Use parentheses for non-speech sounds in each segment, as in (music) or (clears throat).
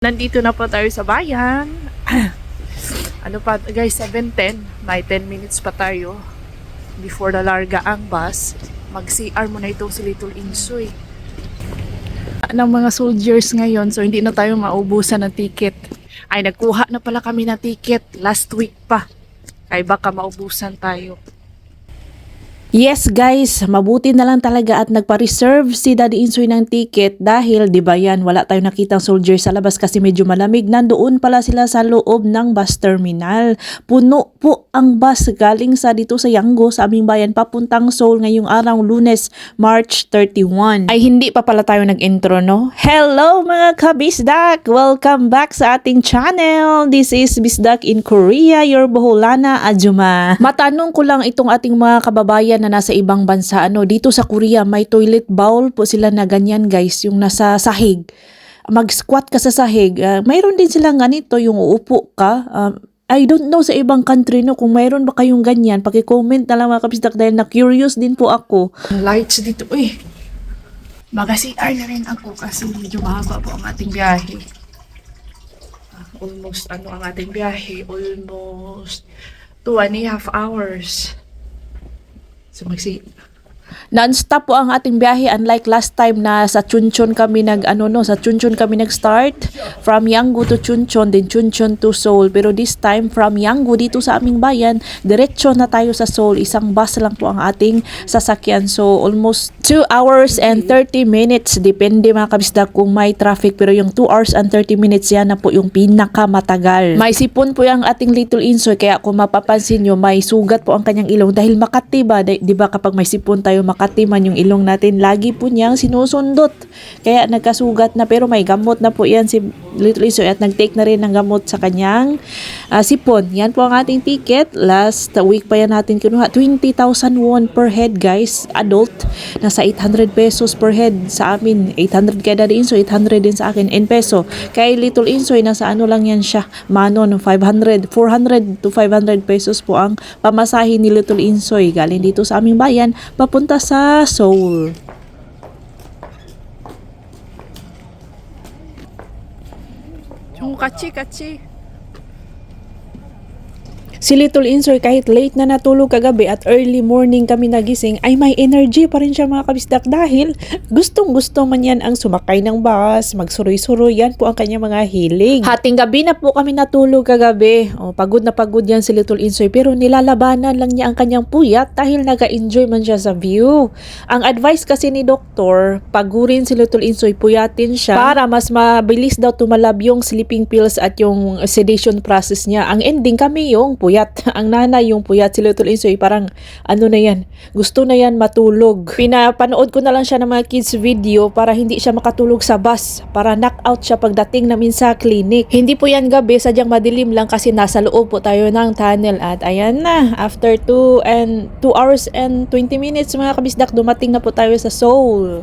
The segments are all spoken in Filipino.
Nandito na po tayo sa bayan. (clears throat) ano pa, guys, 7.10. May 10 minutes pa tayo before na larga ang bus. Mag-CR mo na itong si Little Insoy. Ng mga soldiers ngayon, so hindi na tayo maubusan ng ticket. Ay, nagkuha na pala kami ng ticket last week pa. Ay, baka maubusan tayo. Yes guys, mabuti na lang talaga at nagpa-reserve si Daddy Insoy ng ticket dahil di ba yan, wala tayong nakitang soldier sa labas kasi medyo malamig. Nandoon pala sila sa loob ng bus terminal. Puno po ang bus galing sa dito sa Yango sa aming bayan papuntang Seoul ngayong araw lunes, March 31. Ay hindi pa pala tayo nag-intro no? Hello mga kabisdak! Welcome back sa ating channel! This is Bisdak in Korea, your Boholana Ajuma. Matanong ko lang itong ating mga kababayan na nasa ibang bansa. Ano, dito sa Korea may toilet bowl po sila na ganyan guys, yung nasa sahig. Mag-squat ka sa sahig. Ah, mayroon din silang ganito, yung uupo ka. Um, I don't know sa ibang country no kung mayroon ba kayong ganyan. Paki-comment na lang mga kabisdak dahil na-curious din po ako. Lights dito. Uy! Mag-CR na rin ako kasi medyo mahaba po ang ating biyahe. Ah, Almost, ano ang ating biyahe? Almost two and a half hours. So, magsi... Non-stop po ang ating biyahe. Unlike last time na sa Chunchon kami nag ano no sa Chunchon kami nag-start. From Yanggu to Chunchon then Chunchon to Seoul. Pero this time from Yanggu dito sa aming bayan diretso na tayo sa Seoul. Isang bus lang po ang ating sasakyan. So almost 2 hours and 30 minutes. Depende mga kabisda kung may traffic. Pero yung 2 hours and 30 minutes yan na po yung pinakamatagal. May sipon po yung ating little insoy. Kaya kung mapapansin nyo may sugat po ang kanyang ilong dahil makati ba di, ba kapag may sipon tayo makati man yung ilong natin. Lagi po niyang sinusundot. Kaya nagkasugat na pero may gamot na po yan si little insoy at nag-take na rin ng gamot sa kanyang ah, sipon. Yan po ang ating ticket. Last week pa yan natin kinuha. 20,000 won per head guys. Adult nasa 800 pesos per head sa amin. 800 kay Daddy Insoy 800 din sa akin in peso. Kay Little Insoy nasa ano lang yan siya? Manon 500 400 to 500 pesos po ang pamasahe ni Little Insoy galing dito sa aming bayan papunta sa Seoul Yung kachi-kachi. Si Little Insoy kahit late na natulog kagabi at early morning kami nagising ay may energy pa rin siya mga kabisdak dahil gustong gusto man yan ang sumakay ng bus, magsuroy-suroy yan po ang kanyang mga hilig. Hating gabi na po kami natulog kagabi. O, pagod na pagod yan si Little Insoy pero nilalabanan lang niya ang kanyang puyat dahil naga-enjoy man siya sa view. Ang advice kasi ni doktor, pagurin si Little Insoy, puyatin siya para mas mabilis daw tumalab yung sleeping pills at yung sedation process niya. Ang ending kami yung puyat. (laughs) Ang nanay yung puyat. Si Little Insoy parang ano na yan, gusto na yan matulog. Pinapanood ko na lang siya ng mga kids video para hindi siya makatulog sa bus. Para knock out siya pagdating namin sa clinic. Hindi po yan gabi, sadyang madilim lang kasi nasa loob po tayo ng tunnel. At ayan na, after 2 and 2 hours and 20 minutes mga kabisdak, dumating na po tayo sa Seoul.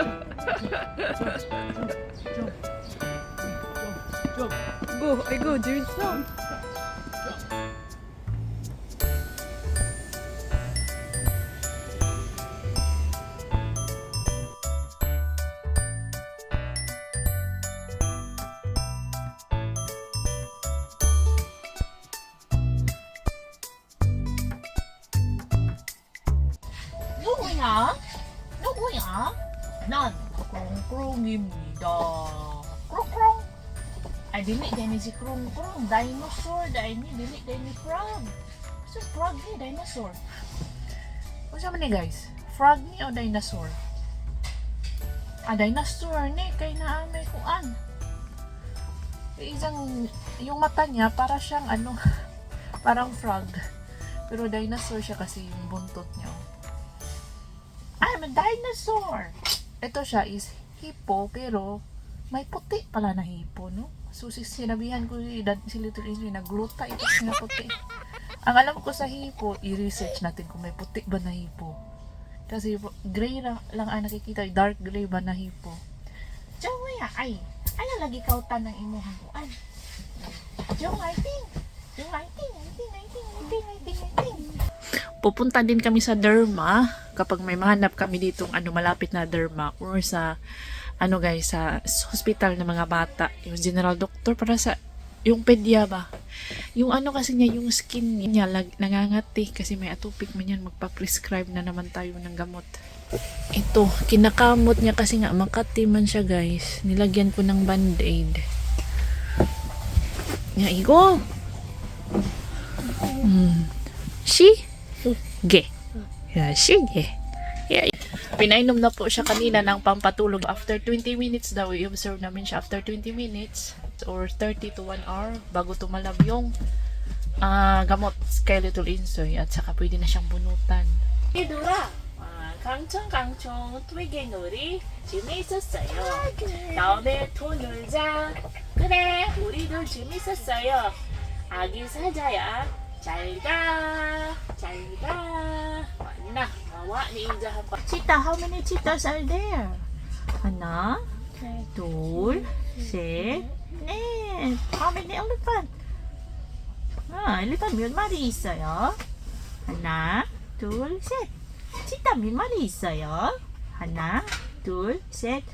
Ay, dili din si krongkrong. Dinosaur, dahil ni dili ni frog. So, frog ni dinosaur. Kung siya man ni guys, frog ni o dinosaur? Ah, dinosaur ni, kay naamay kuan. Yung Isang, yung mata niya, para siyang ano, (laughs) parang frog. Pero dinosaur siya kasi yung buntot niya. I'm a dinosaur! Ito siya is hippo, pero may puti pala na hippo, no? So, si- sinabihan ko si, si Little Angel, nagluta ito na puti. Ang alam ko sa hippo, i-research natin kung may puti ba na hippo. Kasi gray lang, lang ang nakikita, dark gray ba na hippo. Diyan ay, ano lagi kautan ng imuhang kuan? Diyan I think. Think. Pupunta din kami sa derma kapag may mahanap kami ditong ano malapit na derma or sa ano guys sa hospital ng mga bata yung general doctor para sa yung pedya ba yung ano kasi niya, yung skin niya lag, nangangati kasi may atopic man yan, magpa-prescribe na naman tayo ng gamot. Ito, kinakamot niya kasi nga makati man siya guys. Nilagyan ko ng band-aid. Nga, igo. Hmm. Si? Ge. Yeah, sige. Yeah. Pinainom na po siya kanina ng pampatulog. After 20 minutes daw, i-observe namin siya. After 20 minutes or 30 to 1 hour bago tumalab yung ah, gamot kay Little Insoy at saka pwede na siyang bunutan. 얘들아, 아, 강청 강청 twe게 놀이 재미있었어요. 다음에 또 놀자. 그래, 우리도 재밌었어요. 아기 사자야, 잘 가, 잘 가. 왔나? Awa, niindlahan pa. Chita, how many cheetahs are there? Ana, tul, se, net. How many elephant? Ah, elephant yun marisa yo. Ana, tul, se. Cheetah yun marisa yo. Ana, tul, set.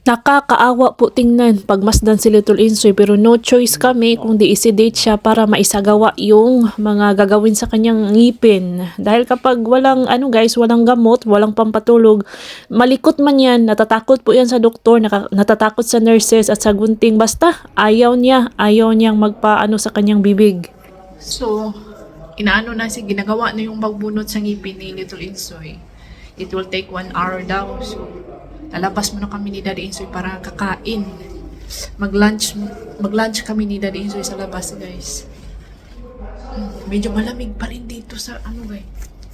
Nakakaawa po tingnan pagmasdan si Little Insoy pero no choice kami kung di isedate siya para maisagawa yung mga gagawin sa kanyang ngipin. Dahil kapag walang ano guys, walang gamot, walang pampatulog, malikot man yan, natatakot po yan sa doktor, natatakot sa nurses at sa gunting. Basta ayaw niya, ayaw niyang magpaano sa kanyang bibig. So, inaano na si ginagawa na yung magbunot sa ngipin ni Little Insoy. It will take one hour daw. So, lalabas muna kami ni Daddy Insoy para kakain. Mag-lunch, mag-lunch kami ni Daddy Insoy sa labas, guys. Hmm, Medyo malamig pa rin dito sa ano, guys.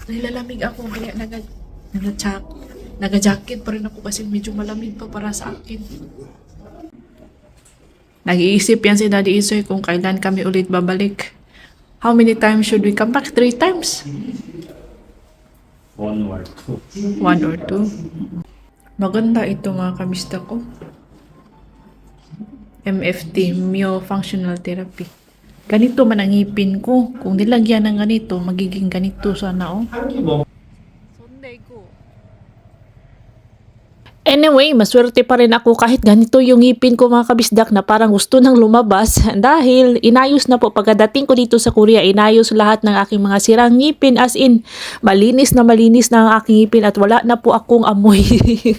Nilalamig ako kaya naga, naga, naga-jacket pa rin ako kasi medyo malamig pa para sa akin. Nag-iisip yan si Daddy Isoy kung kailan kami ulit babalik. How many times should we come back? Three times? One or two. One or two? Maganda ito mga kamista ko. MFT, Myofunctional Therapy. Ganito man ang ngipin ko. Kung nilagyan ng ganito, magiging ganito sana oh. Sunday ko. Anyway, maswerte pa rin ako kahit ganito yung ngipin ko mga kabisdak na parang gusto nang lumabas (laughs) dahil inayos na po pagkadating ko dito sa Korea, inayos lahat ng aking mga sirang ngipin as in malinis na malinis na ang aking ngipin at wala na po akong amoy.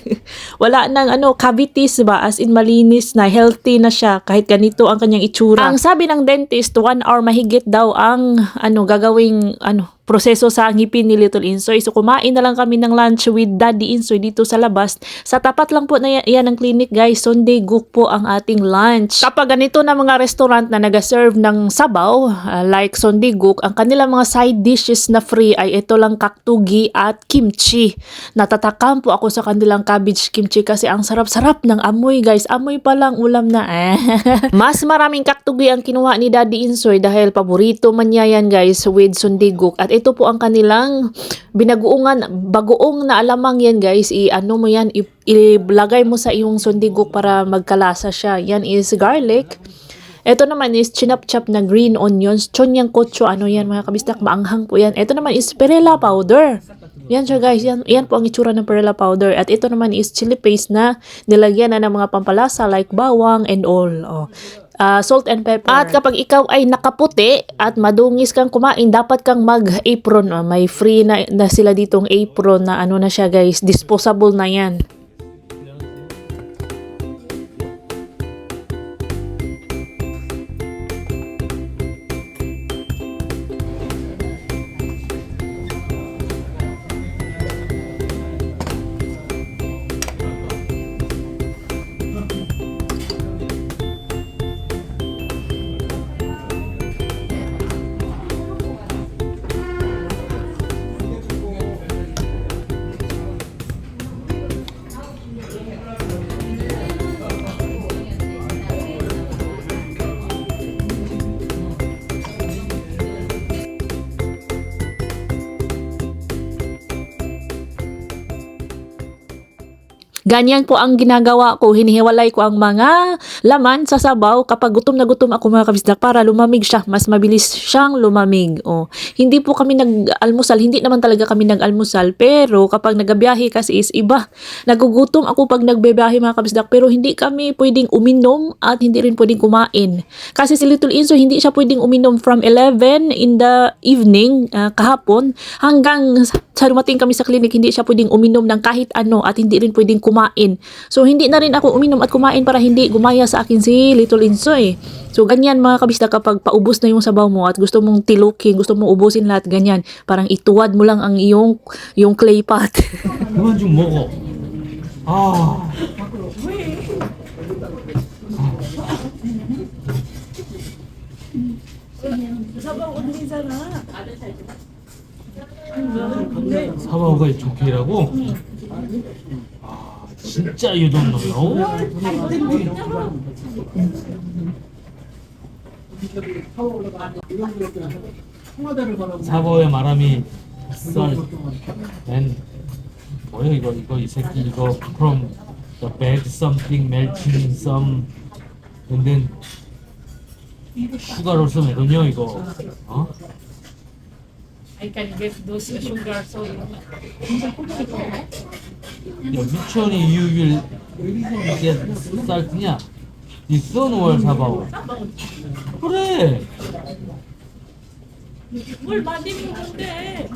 (laughs) wala nang ano cavities ba as in malinis na healthy na siya kahit ganito ang kanyang itsura. Ang sabi ng dentist, one hour mahigit daw ang ano gagawing ano proseso sa ngipin ni Little Insoy. So kumain na lang kami ng lunch with Daddy Insoy dito sa labas. Sa tapat lang po na yan, ang clinic guys. Sunday gook po ang ating lunch. Kapag ganito na mga restaurant na nag-serve ng sabaw, uh, like Sunday gook, ang kanilang mga side dishes na free ay ito lang kaktugi at kimchi. Natatakam po ako sa kanilang cabbage kimchi kasi ang sarap-sarap ng amoy guys. Amoy pa lang ulam na eh. (laughs) Mas maraming kaktugi ang kinuha ni Daddy Insoy dahil paborito man niya yan guys with Sunday gook. At ito po ang kanilang binagoongan, bagoong na alamang yan guys. I, ano mo yan, ilagay mo sa iyong sundigok para magkalasa siya. Yan is garlic. Ito naman is chinap-chop na green onions. Chonyang kotso, ano yan mga kabisdak, maanghang po yan. Ito naman is perilla powder. Yan siya guys, yan, yan po ang itsura ng perilla powder. At ito naman is chili paste na nilagyan na ng mga pampalasa like bawang and all. Oh. Ah, salt and pepper. At kapag ikaw ay nakaputi at madungis kang kumain, dapat kang mag-apron. Oh, may free na, na sila ditong apron na ano na siya guys, disposable na yan. Ganyan po ang ginagawa ko. Hinihiwalay ko ang mga laman sa sabaw kapag gutom na gutom ako mga kabisdak para lumamig siya. Mas mabilis siyang lumamig. O, hindi po kami nag-almusal. Hindi naman talaga kami nag-almusal. Pero kapag nagabiyahe kasi is iba. Nagugutom ako pag nagbebiyahe mga kabisdak. Pero hindi kami pwedeng uminom at hindi rin pwedeng kumain. Kasi si Little Inso hindi siya pwedeng uminom from 11 in the evening ah, kahapon hanggang sa dumating kami sa clinic, hindi siya pwedeng uminom ng kahit ano at hindi rin pwedeng kumain So, hindi na rin ako uminom at kumain para hindi gumaya sa akin si Little Insoy. So, ganyan mga kabista kapag paubos na yung sabaw mo at gusto mong tilukin, gusto mong ubusin lahat, ganyan. Parang ituwad mo lang ang iyong, yung clay pot. (laughs) 그만 좀 먹어. 아. 사바오가 좋게라고? 아, 진짜 don't know? 사바오의 말함이 썰 and 뭐야 이거 이거 이 새끼 이거 from the bag something melting some then 슈가로 쓰면 되냐 이거 어? I can get those sugar so 야 미천이 you will get salt냐? 이 써놓을 사바오 그래. 뭘 만드는 건데?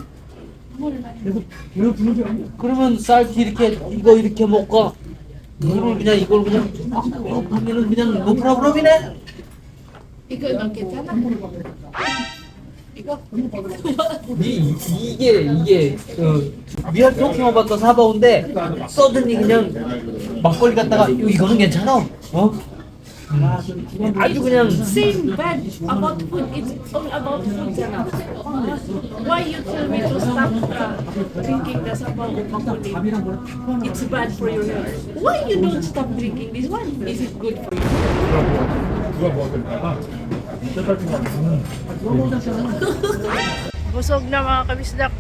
그러면 쌀티 이렇게 이거 이렇게 먹고 이걸 그냥 이걸 그냥 막 하면은 그냥 problem이네 이거 넣겠잖아. 이, 이게 이게 그 We are talking about the 사바오인데 서든이 그냥 막걸리 갖다가 이거- 이거는 괜찮아 어? 음. 아주 그냥 Same bad about food. It's all about food. Why you tell me to stop uh, drinking the sabaw o makuli? It's bad for your health. Why you don't stop drinking this one? Is it good for you? (laughs) Busog na mga kabisdak.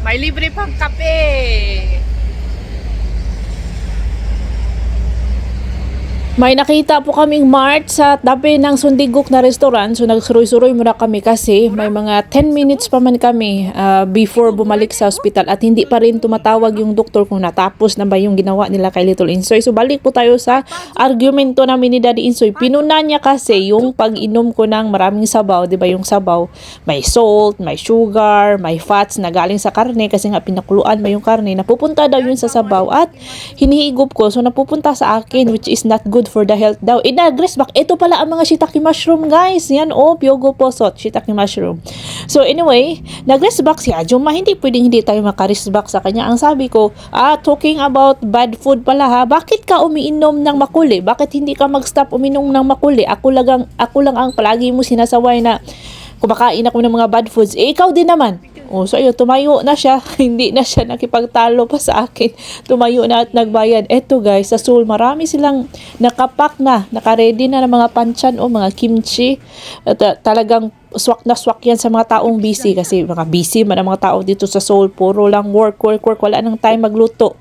May libre pang kape. May nakita po kaming mart sa tabi ng Sundigok na restaurant. So nagsuroy-suroy muna kami kasi may mga 10 minutes pa man kami ah, before bumalik sa hospital at hindi pa rin tumatawag yung doktor kung natapos na ba yung ginawa nila kay Little Insoy. So balik po tayo sa argumento namin ni Daddy Insoy. Pinuna niya kasi yung pag-inom ko ng maraming sabaw, 'di ba yung sabaw, may salt, may sugar, may fats na galing sa karne kasi nga pinakuluan mo yung karne. Napupunta daw yun sa sabaw at hinihigop ko. So napupunta sa akin which is not good for the health daw. Inagress back. Ito pala ang mga shiitake mushroom guys. Yan oh, Pyogo Posot, shiitake mushroom. So anyway, nagress back si Ajuma. Hindi pwedeng hindi tayo makaris back sa kanya. Ang sabi ko, ah, talking about bad food pala ha. Bakit ka umiinom ng makuli? Bakit hindi ka mag-stop uminom ng makuli? Ako lang ang, ako lang ang palagi mo sinasaway na kumakain ako ng mga bad foods. Eh, ikaw din naman. Oh, so ayun, tumayo na siya. (laughs) Hindi na siya nakipagtalo pa sa akin. Tumayo na at nagbayad. Eto guys, sa Seoul, marami silang nakapak na, nakaredy na ng mga panchan o mga kimchi. At uh, talagang swak na swak yan sa mga taong busy kasi mga busy man ang mga tao dito sa Seoul. Puro lang work, work, work. Wala nang time magluto.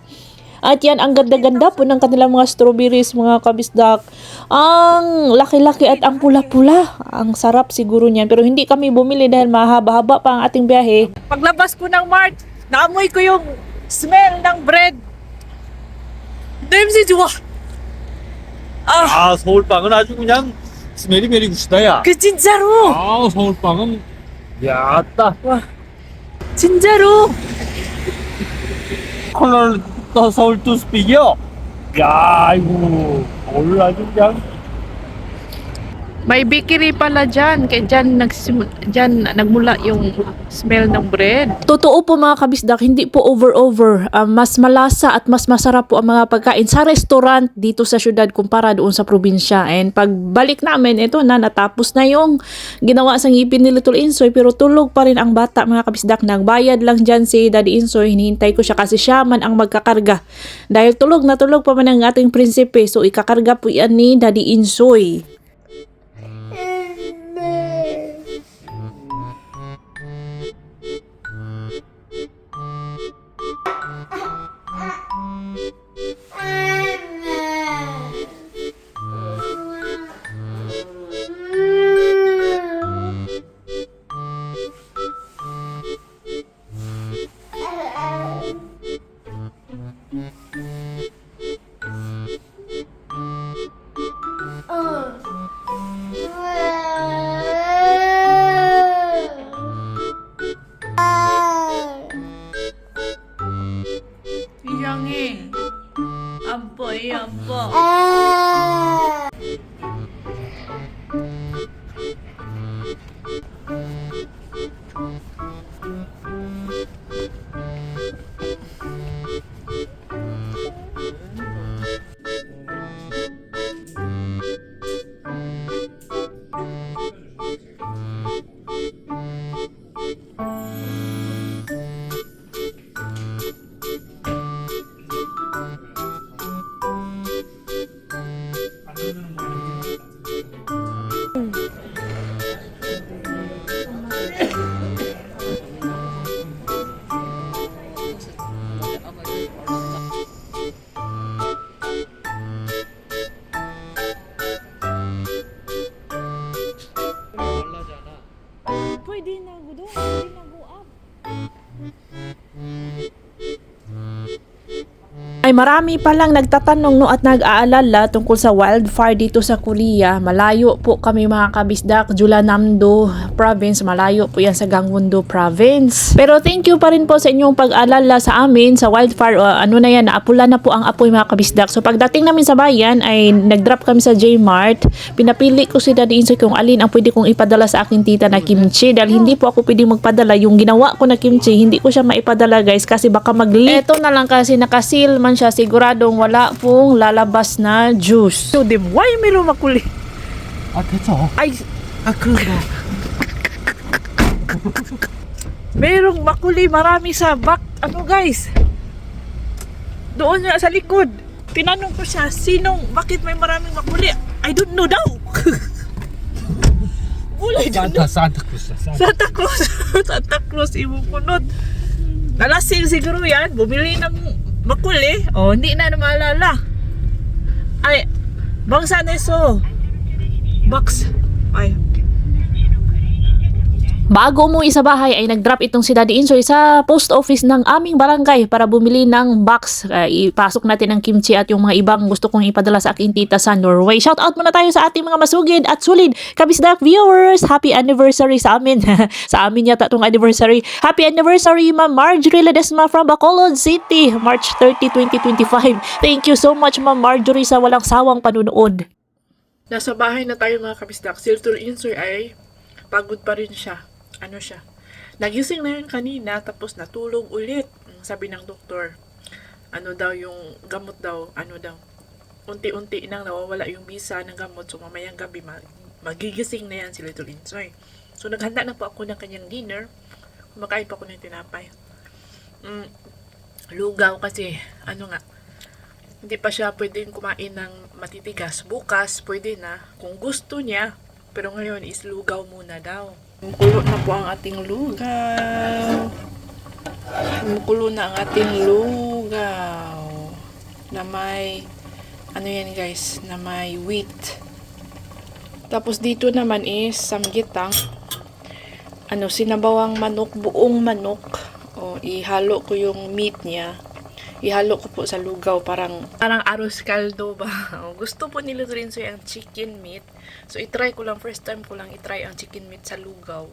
At yan, ang ganda-ganda po ng kanilang mga strawberries, mga kabisdak. Ang laki-laki at ang pula-pula. Ang sarap siguro niyan. Pero hindi kami bumili dahil mahaba-haba pa ang ating biyahe. Paglabas ko ng Mart, naamoy ko yung smell ng bread. 냄새 좋아. 아, 아 서울빵은 아주 그냥 스멜이 메리 굿이다야. 그 진짜로. 아 서울빵은 야따 진짜로. 컬러를 또 서울 투스픽이요. 야 이거 오늘 그냥 May bakery pala dyan. Kaya dyan, nagsim- dyan nagmula yung smell ng bread. Totoo po mga kabisdak, hindi po over-over. Ah, mas malasa at mas masarap po ang mga pagkain sa restaurant dito sa syudad kumpara doon sa probinsya. And pagbalik namin, ito na, natapos na yung ginawa sa ngipin ni Little Insoy. Pero tulog pa rin ang bata mga kabisdak. Nagbayad lang dyan si Daddy Insoy. Hinihintay ko siya kasi siya man ang magkakarga. Dahil tulog na tulog pa man ang ating prinsipe. So ikakarga po yan ni Daddy Insoy. Ay marami palang nagtatanong no at nag-aalala tungkol sa wildfire dito sa Korea. Malayo po kami mga kabisdak, Julanamdo province, malayo po yan sa Gangwon-do province. Pero thank you pa rin po sa inyong pag-alala sa amin sa wildfire. Uh, ano na yan, naapula na po ang apoy mga kabisdak. So pagdating namin sa bayan ay nag-drop kami sa J-Mart. Pinapili ko si Daddy Insoy kung alin ang pwede kong ipadala sa aking tita na kimchi dahil hindi po ako pwede magpadala. Yung ginawa ko na kimchi, hindi ko siya maipadala guys kasi baka mag-leak. Eto na lang kasi nakasil man siya siguradong wala pong lalabas na juice. 또 내 와이 메로 막걸리 아 됐어. 아이 아 그러니까 Merong bakuli, marami sa back. Ano guys? Doon na sa likod. Tinanong ko siya, sinong, bakit may maraming bakuli? I don't know daw. (laughs) Wala Santa, Santa Cruz. Santa, Santa Cruz. Santa Cruz, ibukunod. (laughs) Nalasin siguro yan. Bumili ng bakuli. O, oh, hindi na maalala. Ay, bangsa na. Box. Ay, Bago umuwi sa bahay ay nag-drop itong si Daddy Insoy sa post office ng aming barangay para bumili ng box. Uh, ipasok natin ang kimchi at yung mga ibang gusto kong ipadala sa aking tita sa Norway. Shout out muna tayo sa ating mga masugid at sulid kabisdak viewers. Happy anniversary sa amin. (laughs) sa amin yata itong anniversary. Happy anniversary Ma'am Marjorie Ledesma from Bacolod City. March 30, 2025. Thank you so much Ma'am Marjorie sa walang sawang panunood. Nasa bahay na tayo mga kabisdak. Si Lutol Insoy ay pagod pa rin siya. Ano siya? Nagising na yun kanina tapos natulog ulit. Sabi ng doktor, ano daw yung gamot daw, ano daw. Unti-unti nang nawawala yung bisa ng gamot. So mamayang gabi mag- magigising na yan si Little Insoy. So naghanda na po ako ng kanyang dinner. Kumakain pa ako ng tinapay. Mm, lugaw kasi, ano nga, hindi pa siya pwedeng kumain ng matitigas. Bukas, pwede na. Kung gusto niya. Pero ngayon is lugaw muna daw. Kulo na po ang ating lugaw. Kumukulo na ang ating lugaw. Na may, ano yan guys, na may wheat. Tapos dito naman is samgitang. Ano, sinabawang manok, buong manok. O, ihalo ko yung meat niya. Ihalo ko po sa lugaw, parang parang arroz caldo ba. (laughs) Gusto po ni Lorenzo ang chicken meat. So, itry ko lang, first time ko lang itry ang chicken meat sa lugaw.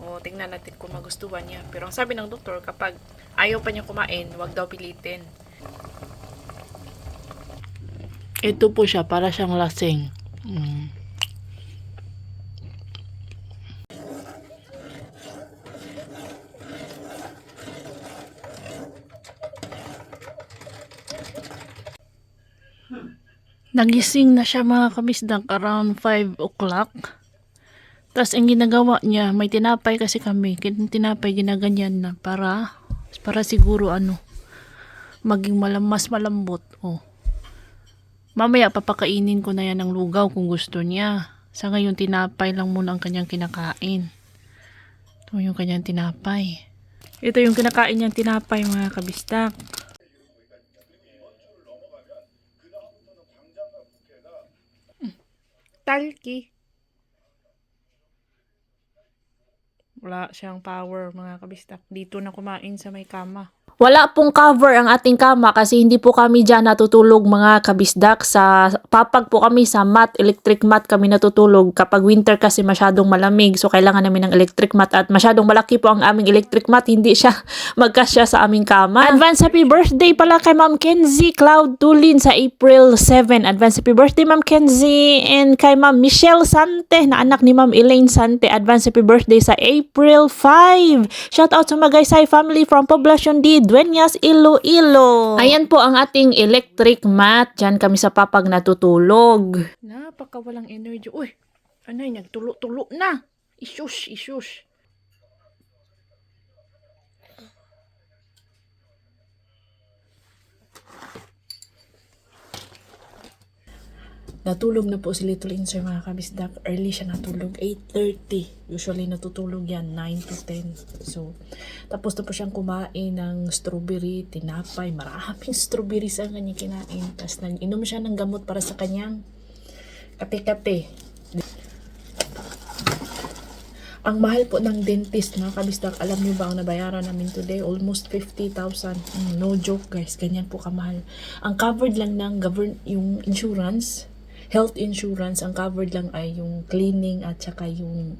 O, tingnan natin kung magustuhan niya. Pero ang sabi ng doktor, kapag ayaw pa niya kumain, wag daw pilitin. Ito po siya, para siyang lasing. Mm. Nagising na siya mga kamisdak around 5 o'clock. Tapos ang ginagawa niya, may tinapay kasi kami. Tinapay ginaganyan na para para siguro ano maging malam, mas malambot. Oh. Mamaya papakainin ko na yan ng lugaw kung gusto niya. Sa ngayon tinapay lang muna ang kanyang kinakain. Ito yung kanyang tinapay. Ito yung kinakain niyang tinapay mga kabistak. Talki. Wala siyang power mga kabistak. Dito na kumain sa may kama. Wala pong cover ang ating kama kasi hindi po kami dyan natutulog mga kabisdak. Sa papag po kami sa mat, electric mat kami natutulog. Kapag winter kasi masyadong malamig so kailangan namin ng electric mat at masyadong malaki po ang aming electric mat. Hindi siya (laughs) magkasya sa aming kama. Advance happy birthday pala kay Ma'am Kenzie Cloud Tulin sa April 7. Advance happy birthday Ma'am Kenzie and kay Ma'am Michelle Sante na anak ni Ma'am Elaine Sante. Advance happy birthday sa April 5. Shout out sa Magaysay family from Poblacion D, Dueñas, Iloilo. Ayan po ang ating electric mat. Diyan kami sa papag natutulog. Napaka walang energy. Uy, ano yun, nagtulo-tulo na. Isus, isus. Natulog na po si Little Insoy mga kabisdak. Early siya natulog. 8.30. Usually natutulog yan. 9 to 10. So, tapos na po siyang kumain ng strawberry, tinapay. Maraming (laughs) strawberries ang kanyang kinain. Tapos nag-inom siya ng gamot para sa kanyang kate-kate. Ang mahal po ng dentist, mga kabisdak. Alam niyo ba ang nabayaran namin today? Almost 50,000. Mm, no joke guys, ganyan po kamahal. Ang covered lang ng govern yung insurance, health insurance, ang covered lang ay yung cleaning at saka yung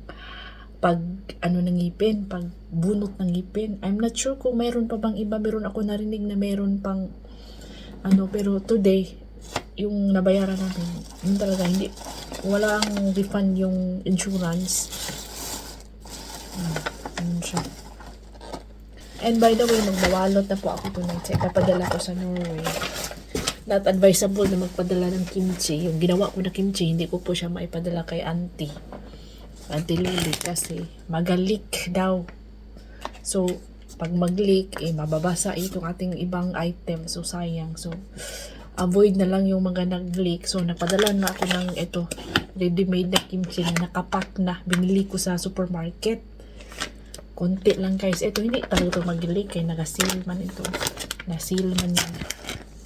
pag ano ng ngipin, pag bunot ng ngipin. I'm not sure kung mayroon pa bang iba. Meron ako narinig na meron pang ano, pero today, yung nabayaran namin, yun talaga, hindi, walang refund yung insurance. Yun siya. And by the way, magdawalot na po ako tonight ipapadala ko sa Norway. Not advisable na magpadala ng kimchi. Yung ginawa ko na kimchi, hindi ko po siya maipadala kay auntie. Auntie Lily kasi magalik daw. So, pag mag-leak, eh, mababasa itong ating ibang item. So, sayang. So, avoid na lang yung mga nag-leak. So, napadala na ako ng ito, ready-made na kimchi na nakapack na. Binili ko sa supermarket konti lang guys. Ito hindi talaga mag-leak kaya naka-seal man ito. Na-seal man yan.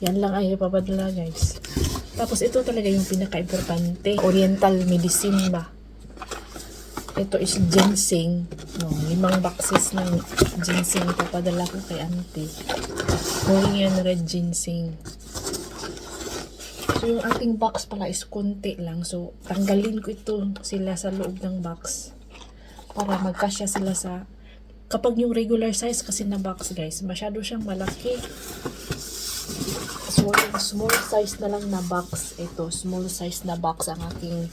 Yan lang ay ipapadala guys. Tapos ito talaga yung pinaka-importante. Oriental medicine ba? Ito is ginseng. No, limang boxes ng ginseng papadala ko kay auntie. Korean red ginseng. So, yung ating box pala is konti lang. So, tanggalin ko ito sila sa loob ng box para magkasya sila sa kapag yung regular size kasi na box guys masyado siyang malaki small, small size na lang na box. Ito small size na box ang aking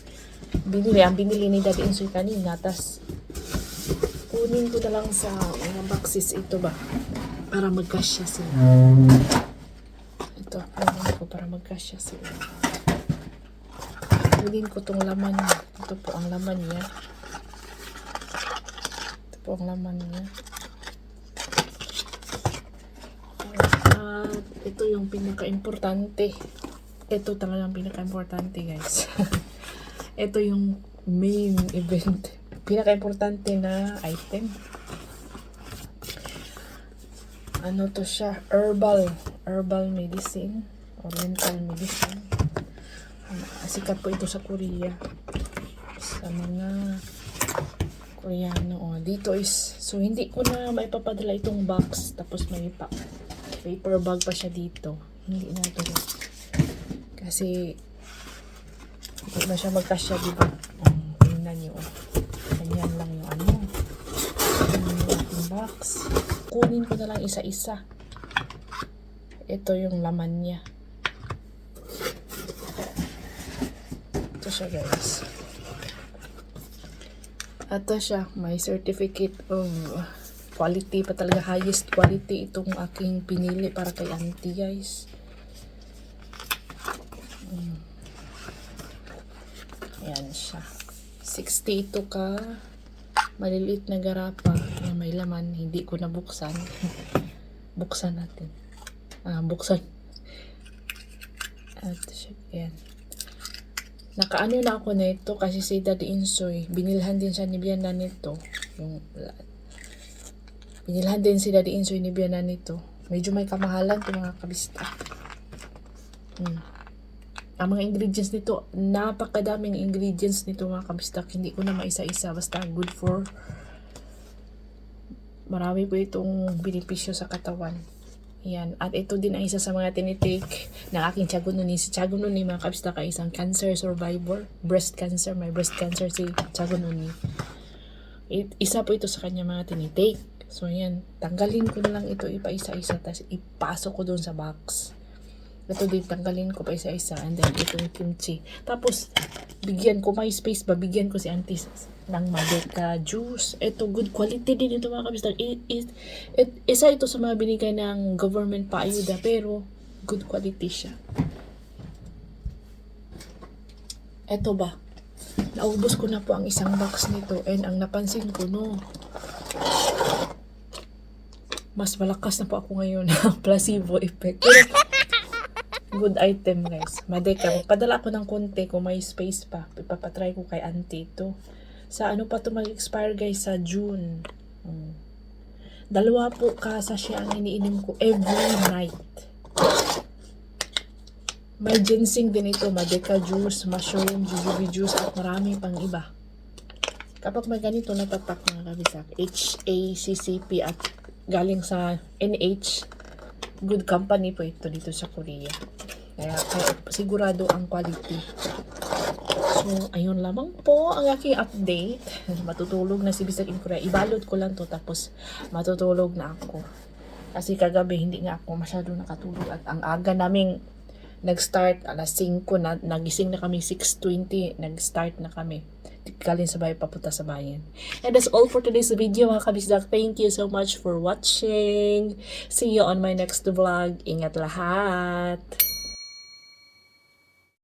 binili. Ang binili ni Daddy Insoy kanina. Tas kunin ko na lang sa mga boxes. Ito ba? Para magkasya sila. Ito kunin ko para magkasya sila. Kunin ko tong laman ito po ang laman niya. Ito po ang laman niya. At ito yung pinaka-importante. Ito talaga ang pinaka-importante guys. (laughs) ito yung main event. Pinaka-importante na item. Ano to siya? Herbal. Herbal medicine. Oriental medicine. Ah, sikat po ito sa Korea. Sa mga Koreano. Oh, dito is, so hindi ko na maipapadala itong box. Tapos may pa, paper bag pa siya dito. Hindi na ito. Kasi, hindi na siya magkasya, di ba? Um, tingnan nyo. Oh. Ganyan lang yung ano. Yung box. Kunin ko na lang isa-isa. Ito yung laman niya. Ito siya guys. Ito siya, may certificate of quality pa talaga, highest quality itong aking pinili para kay auntie guys. Mm. Ayan siya. 60 ito ka maliliit na garapa na may laman, hindi ko nabuksan. (laughs) buksan natin. Ah, buksan. At siya, ayan. Nakaano na ako nito kasi si Daddy Insoy, binilhan din siya ni Biana nito. Yung, binilhan din si Daddy Insoy ni Biana nito. Medyo may kamahalan to mga kabista. Hmm. Ang mga ingredients nito, napakadaming ingredients nito mga kabista. Hindi ko na maisa-isa. Basta good for marami po itong benepisyo sa katawan. Yan. At ito din ang isa sa mga tinitake ng aking Chagununi. Si Chagununi, mga kabista, ka isang cancer survivor. Breast cancer. May breast cancer si Chagununi. It, isa po ito sa kanya mga tinitake. So, yan. Tanggalin ko na lang ito ipa-isa-isa. Tapos ipasok ko doon sa box. Ito din, tanggalin ko pa isa-isa. And then, ito yung kimchi. Tapos, bigyan ko, may space ba, bigyan ko si auntie ng Madeca juice. Ito, good quality din ito mga kabistag. It, it, isa ito sa mga binigay ng government pa ayuda, pero good quality siya. Ito ba? Naubos ko na po ang isang box nito and ang napansin ko, no, mas malakas na po ako ngayon ng (laughs) placebo effect. Good item guys. Madeka, magpadala ako ng konti kung may space pa. Ipapatry ko kay auntie ito. Sa ano pa to mag-expire guys? Sa June. Hmm. Dalawa po kasa siya ang iniinom ko every night. May ginseng din ito, madeca juice, mushroom, jujube juice, at marami pang iba. Kapag may ganito natatak mga kabisak, HACCP at galing sa NH, good company po ito dito sa Korea. Kaya, kaya sigurado ang quality. So, ayun lamang po ang aking update. (laughs) Matutulog na si Bisag in Korea. Ibalot ko lang to tapos matutulog na ako. Kasi kagabi hindi nga ako masyado nakatulog at ang aga naming nag-start alas 5 na nagising na kami 6.20 nag-start na kami galing sa bahay papunta sa bayan. And that's all for today's video mga kabisdak. Thank you so much for watching. See you on my next vlog. Ingat lahat